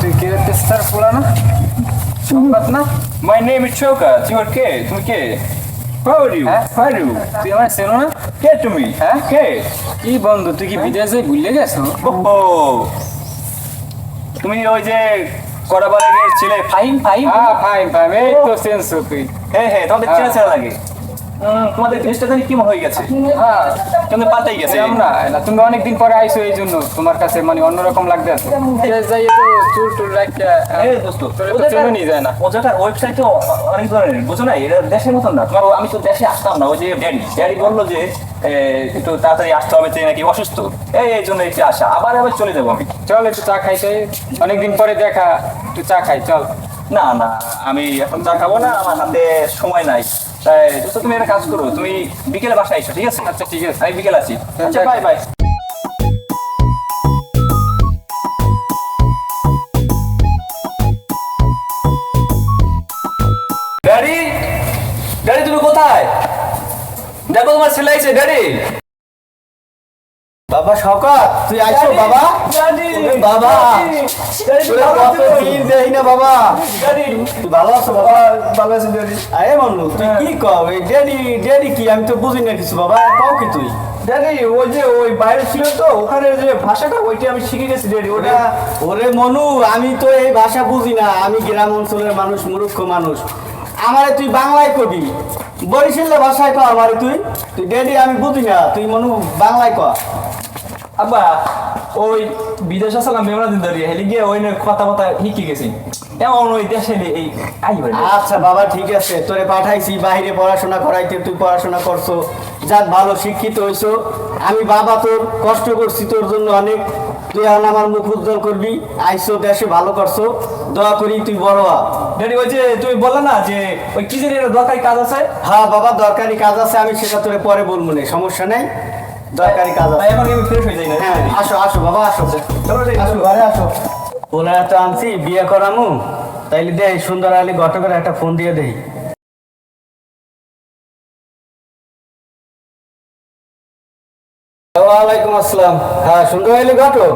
তুই কে তেস্তার পোলা না সংবাদ না My name is Chokat. You are কে? তুমি কে? How are you? হ্যাঁ? How are you? তুই আমার চেনো না কে তুমি? হ্যাঁ? কে? কি বন্ধু তুই কি বিদেশে ভুলে গেছো? ওহো! তুমি ওই যে ছেলে হ্যাঁ ফাইন ফাইন এই তো তুই। হ্যাঁ হ্যাঁ তোমাদের হ্যাঁ। চেনা চেনা লাগে। তোমাদের জানি কেমন হয়ে গেছে? হ্যাঁ। পাল্টাই গেছে? না না তুমি অনেকদিন পরে আইছো এই জন্য তোমার কাছে মানে অন্যরকম লাগতে আছে। যাই তো চুল টুল রাখিয়া এই দোস্ত তোরে তো চেনো নি যায় না। ওজাটার ওয়েবসাইট তো অনেক ধরনের বুঝো না? এটা দেশের মতন না। তোমার আমি তো দেশে আসতাম না ওই যে ড্যাডি ড্যাডি বলল যে একটু তাড়াতাড়ি আসতে হবে তুই নাকি অসুস্থ? এই এই জন্য একটু আসা। আবার আবার চলে যাব আমি। চল একটু চা খাইতে। অনেকদিন পরে দেখা। একটু চা খাই চল। না না আমি এখন চা খাব না আমার হাতে সময় নাই। তাই তুমি একটা কাজ করো তুমি বিকেলে বাসায় এসো ঠিক আছে? আচ্ছা ঠিক আছে। আমি বিকেল আছি আচ্ছা দেখ। Bye bye. ড্যাডি ড্যাডি তুমি কোথায়? দেখো তোমার ছেলে আইছে ড্যাডি বাবা শওকত তুই আইছো বাবা। বাবা। দেই না বাবা। ভালো আছো বাবা? ভালো আছি ড্যাডি আরে মনু তুই কি কও? এই ডেডি ডেডি কি? আমি তো বুঝি না কিছু বাবা। কও কি তুই? ড্যাডি ওই যে ওই বাইরে ছিল তো ওখানে যে ভাষাটা ওইটা আমি শিখে গেছি ড্যাডি ওটা ওটা ওরে মনু আমি তো এই ভাষা বুঝি না। আমি গ্রাম অঞ্চলের মানুষ মূর্খ মানুষ। আমারে তুই বাংলায় কবি। বরিশালে ভাষায় কও আমারে তুই? তুই ডেডি আমি বুঝি না। তুই মনু বাংলায় কও আব্বা ওই বিদেশ আসলাম মেমরা দিন ধরে হেলে গিয়ে ওই কথা কথা শিখে গেছি। এমন ওই দেশে এই আইবার আচ্ছা বাবা ঠিক আছে। তোরে পাঠাইছি বাইরে পড়াশোনা করাইতে তুই পড়াশোনা করছ। যাক ভালো শিক্ষিত হইছো। আমি বাবা তোর কষ্ট করছি তোর জন্য অনেক তুই এখন আমার মুখ উজ্জ্বল করবি আইসো দেশে ভালো করছ দোয়া করি তুই বড় ড্যাডি ওই যে তুমি বললে না যে ওই কি জানি দরকারি কাজ আছে? হ্যাঁ বাবা দরকারি কাজ আছে আমি সেটা তোরে পরে বলব না সমস্যা নেই। দরকারি কাজ আছে। এখন আমি ফ্রেশ হয়ে যাই না। হ্যাঁ আসো আসো বাবা আসো। চলো আসো ঘরে আসো। ওরা তো আনছি বিয়ে করামু? তাইলে দে সুন্দর আলী ঘটকের একটা ফোন দিয়ে দেই। ওয়ালাইকুম আসসালাম। হ্যাঁ সুন্দর আলী ঘটক?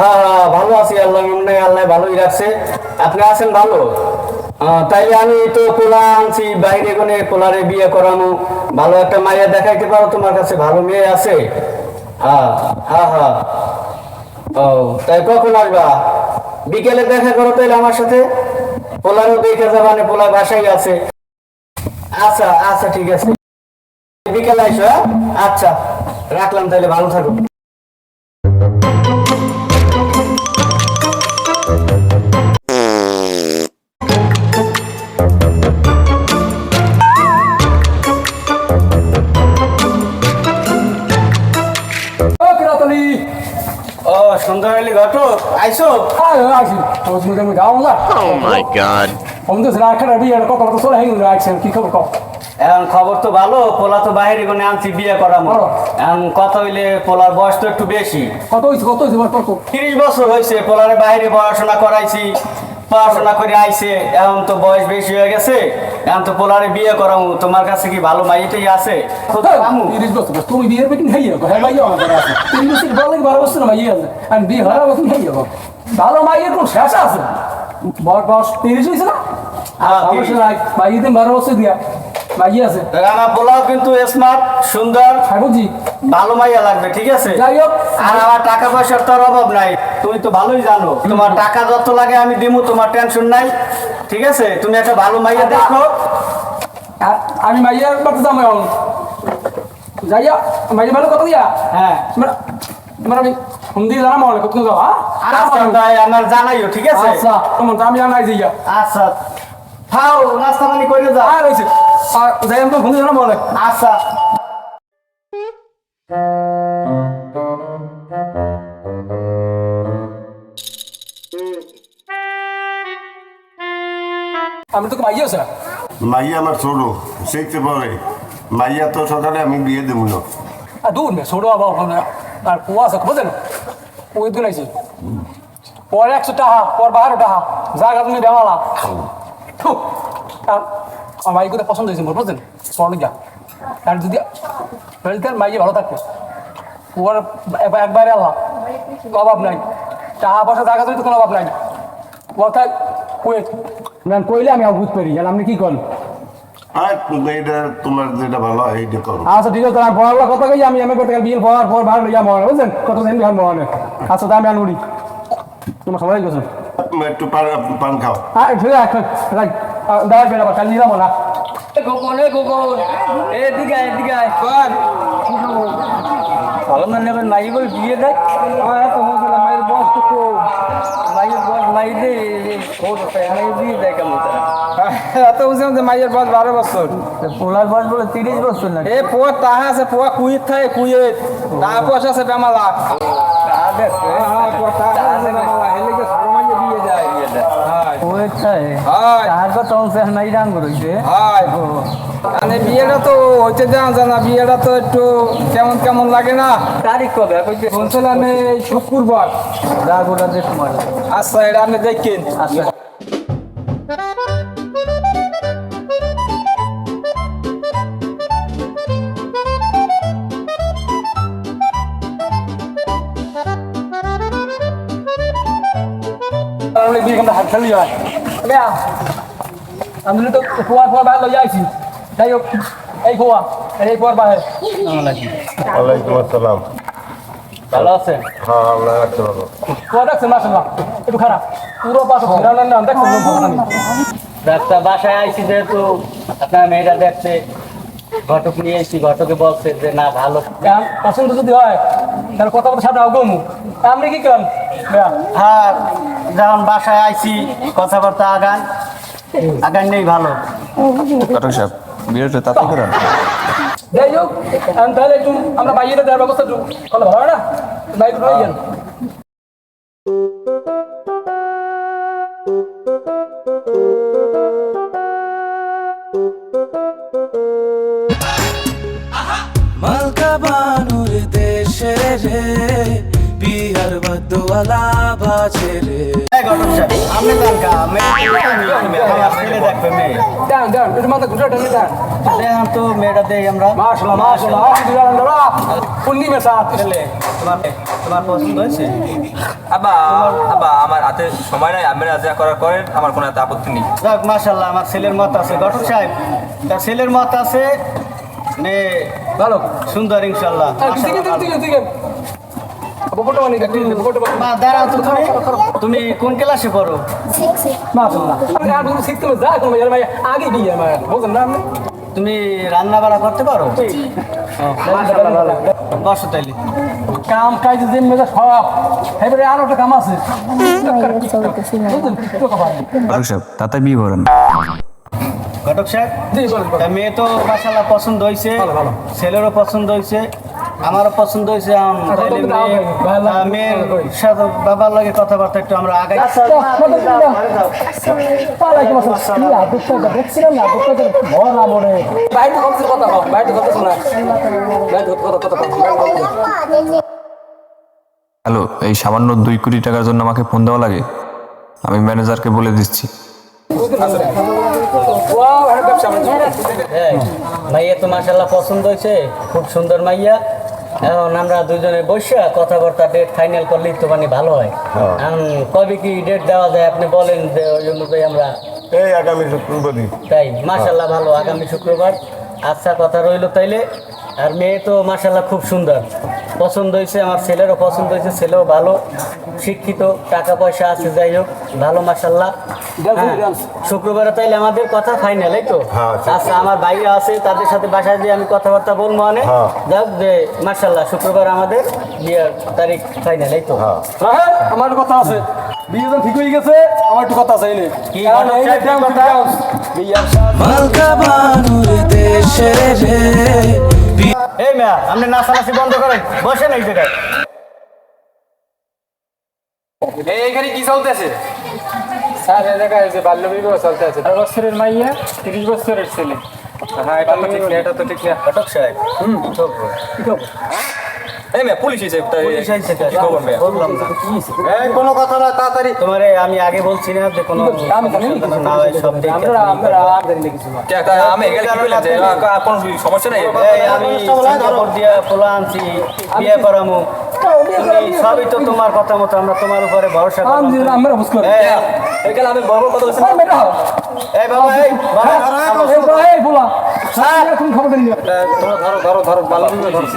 হ্যাঁ হ্যাঁ ভালো আছি, আল্লাহ মনে আল্লাহ ভালোই রাখছে। আপনি আছেন ভালো? তাইলে আমি তো আনছি, বাইরে কোনে বিয়ে করানো ভালো একটা দেখাইতে পারো, তোমার কাছে ভালো মেয়ে আছে। হ্যাঁ হ্যাঁ হ্যাঁ। ও, তাই কখন আসবা? বিকেলে দেখা করো তাইলে আমার সাথে। পোলারও দেখে যাবানে পোলা বাসাই আছে। আচ্ছা আচ্ছা ঠিক আছে। বিকেলে আইসো হ্যাঁ? আচ্ছা রাখলাম তাহলে ভালো থাকো। আলী ঘটক আইসো? আয় আইছি তো তুমি তুমি গাও না। Oh my god. ผม তো না খারাপ বিয়ে কত কত চলে কি খবর কও এখন খবর তো ভালো পোলা তো বাইরে কোনে আনছি বিয়ে করামো। এখন কত হইলে পোলার বয়স তো একটু বেশি। কত হইছে কত হইছে বল কত তিরিশ বছর হয়েছে পোলারে বাইরে পড়াশোনা করাইছি পড়াশোনা করে আইছে। এখন তো বয়স বেশি হয়ে গেছে এখন তো পোলারে বিয়ে করামু। তোমার কাছে কি ভালো মাইটাই আছে? আমু। তিরিশ বছর বয়স, তুমি বিয়ের বেটিং খাইয়ে গো হ্যাঁ মাইয়া আমার আছে। তিরিশ বছর ভালো লাগে বারো বছর মাইয়া আছে। আমি বিয়ে হারা বছর খাইয়ে গো ভালো মাইয়ের কোন শেষ আছে? বয়স বয়স তিরিশ হয়েছে না? হ্যাঁ, মাইয়ে দিন বারো বছর দিয়া। মাইয়া আছে। আমার পোলাও কিন্তু স্মার্ট সুন্দর হ্যাঁ বুঝি ভালো মাইয়া লাগবে ঠিক আছে? যাই হোক। আর আমার টাকা পয়সার তোর অভাব নাই। তুমি তো ভালোই জানো তোমার টাকা যত লাগে আমি দিমু তোমার টেনশন নাই ঠিক আছে? তুমি একটা ভালো মাইয়া দেখো। আমি যাইয়া মাইয়া ভালো কত দিয়া? হ্যাঁ। আমি জানাব কত যাও হ্যাঁ? আচ্ছা আমার জানাইও ঠিক আছে? আচ্ছা তোমার আমি জানাই আচ্ছা। খাও নাস্তা পানি করে যা আর হয়েছে আর যাই আমি দিয়ে জানাব অনেক আচ্ছা আমি তো মাইয়া স্যার মাইয়া আমার ছোট শিখতে পারে। মাইয়া তো সকালে আমি বিয়ে দেবো না। আর দূর মে ছোট বাবা ওখানে আর কুয়া আছে বুঝেন ওই দিন আইছে পর একশো টাকা, পর বারো টাকা। জায়গা তুমি দেওয়ালা আমার মাইকে পছন্দ হয়েছে মোর বুঝলেন যা আর যদি হেলথের মাইকে ভালো থাকবে ওর এবার একবারে আল্লাহ অভাব নাই। টাকা পয়সা জায়গা তো কোনো অভাব নাই। কথা কয়ে না কইলে আমি বুঝতে পারি আর আপনি কি করেন? এটা তোমার যেটা ভালো এইটা করো। আচ্ছা ঠিক আছে আমি পড়াগুলো কথা কই আমি এমএ করতে গেলে বিয়ের পর পর ভালো ইয়া মনে বুঝছেন? কত দিন বিহার মনে আচ্ছা আমি আনুড়ি তোমার সবাই একটু পান খাও। হ্যাঁ ঠিক আছে রাখ। দাঁড়া বেড়া কাল নিলাম না গোপন এ গোপন এদিকে আয়, এদিকে। কর ভালো না নেবেন মাই বল বিয়ে এত মজা মায়ের বস তো কম মায়ের বস মাই দে দেয় কেমন এত বুঝলাম যে মাইয়ের বয়স বারো বছর পোলার বয়স বলে তিরিশ বছর না এ পোয়া তাহা আছে পোয়া কুইত থাকে কুইত তাহা পয়সা আছে বেমালা। হয় তাহার কথা বলছে নাই রাং করেছে হয় মানে বিয়েটা তো হইতে দেওয়া যায় না বিয়েটা তো একটু কেমন কেমন লাগে না। তারিখ কবে? এই শুক্রবার। যা গোটা দেখ তোমার আচ্ছা এটা আপনি দেখেন। আচ্ছা। অনেক বিয়ে আমরা হাত খেলি হয়। বেয়া। আমি তো কুয়া কুয়া বাইরে লই আইছি যাই হোক এই কুয়া এই কুয়ার বাইরে ওয়ালাইকুম আসসালাম। ভালো আছেন হ্যাঁ আমরা রাখতে পারব কুয়া দেখছেন মাসাল্লাহ একটু খারাপ পুরো পাশে ফেরানোর না দেখছেন ডাক্তার বাসায় আইছি যেহেতু আপনার মেয়েটা দেখতে ঘটক নিয়ে এসেছি ঘটকে বলছে যে না ভালো। পছন্দ যদি হয় তাহলে কথা কথা সাথে আগমু। আপনি কি করেন হ্যাঁ যখন বাসায় আইছি কথাবার্তা আগান। আগান নেই ভালো। কাটক সাহেব বিয়েটা তাতে করেন যাই হোক তাহলে একটু আমরা বাইরে দেওয়ার ব্যবস্থা করলে ভালো না? বাইক রয়ে গেল। মালকা বানুর দেশে রে বিহার বদওয়ালা বাজে রে। আমি দেখবে মেয়ে। দেন দেন একটু মাথা ঘুরে টানি দেন এখন তো মেয়েটা দেই আমরা। পূর্ণিমা সাথ ছেলে তোমার তোমার পছন্দ হয়েছে? আবা আবা আমার হাতে সময় নাই আমি রাজা করার করেন আমার কোনো এত আপত্তি নেই। যাক আমার ছেলের মত আছে। ঘটক সাহেব তার ছেলের মত আছে। মেয়ে ভালো সুন্দর ইনশাল্লাহ তো তুমি? কোন ক্লাসে পড়ো? তুমি রান্না বাড়া করতে পারো? বসো তাইলে। কাম কাজ মেজা সব। এবারে আরও একটা কাম আছে। তাতে বিয়ে করেন। ঘটক সাহেব মেয়ে তো মাশাল্লাহ পছন্দ হয়েছে। ছেলেরও পছন্দ হয়েছে আমারও পছন্দ হয়েছে আহ, মেয়ের সাথে বাবার লাগে কথাবার্তা একটু আমরা আগাই। কথা কথা হ্যালো এই সামান্য দুই কোটি টাকার জন্য আমাকে ফোন দেওয়া লাগে? আমি ম্যানেজারকে বলে দিচ্ছি। মাইয়া তো মাশাল্লাহ পছন্দ হয়েছে খুব সুন্দর মাইয়া। এখন আমরা দুজনে বসে কথাবার্তা ডেট ফাইনাল করলেই তো মানে ভালো হয়। এখন কবে কি ডেট দেওয়া যায় আপনি বলেন যে ওই অনুযায়ী আমরা এই আগামী শুক্রবারই। তাই মাশাল্লাহ ভালো আগামী শুক্রবার। আচ্ছা কথা রইল তাইলে। আর মেয়ে তো মাশাল্লাহ খুব সুন্দর। পছন্দ হয়েছে আমার ছেলেরও পছন্দ হয়েছে ছেলেও ভালো। শিক্ষিত টাকা পয়সা আছে যাই হোক ভালো মাশাল্লাহ হ্যাঁ, শুক্রবারে তাইলে আমাদের কথা ফাইনাল এই তো? হ্যাঁ, আচ্ছা। আমার বাইরে আছে তাদের সাথে বাসায় দিয়ে আমি কথাবার্তা বলব মানে হ্যাঁ। যাক যে মাশাল্লাহ শুক্রবার আমাদের বিয়ের তারিখ ফাইনাল এই তো? হ্যাঁ। হ্যাঁ আমার একটু কথা আছে। বিয়ে ঠিক হয়ে গেছে আমার একটু কথা আছে কি? এই যে damn কথা? damn, বিয়ার সাথে মালকা বানুর দেশে রে। এই মেয়া আপনি নাচানাচি বন্ধ করেন বসেন এই জায়গায়। এইখানে কি চলতেছে? স্যার এই জায়গায় যে বাল্য বিবাহ চলতে আছে চার বছরের মাইয়া তিরিশ বছরের ছেলে। হ্যাঁ এটা তো ঠিক না এটা তো ঠিক না। ঘটক সাহেব। কি খবর? এই মেয়ে পুলিশ এসে পুলিশ আইছে কি? খবর মেয়ে? এই কোনো কথা না তাড়াতাড়ি। তোমারে আমি আগে বলছি না যে কোনো আমি জানি না সব ঠিক আমরা আমরা জানি না কিছু না। কে কা- আমি এখানে কি বললাম যে কোনো সমস্যা নেই? আমি সিঙ্গাপুর দিয়া পোলা আনছি বিয়ে করামু। সবই তো তোমার কথা মতো আমরা তোমার উপরে ভরসা করি আমরা বুঝ করি এখানে আমি বড় কথা বলছি এই বেটা এই বাবা এই বাবা এই বলা এই বলা। স্যার। তুমি খবর দেন ধরো ধরো ধরো ধরো ভালো করে ধরো।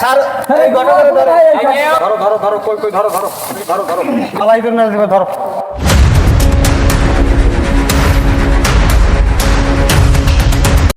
স্যার এই ঘটনা ধরো। এই ধরো ধরো ধরো কই কই ধরো ধরো ধরো ধরো। মালাই করে না ধরো।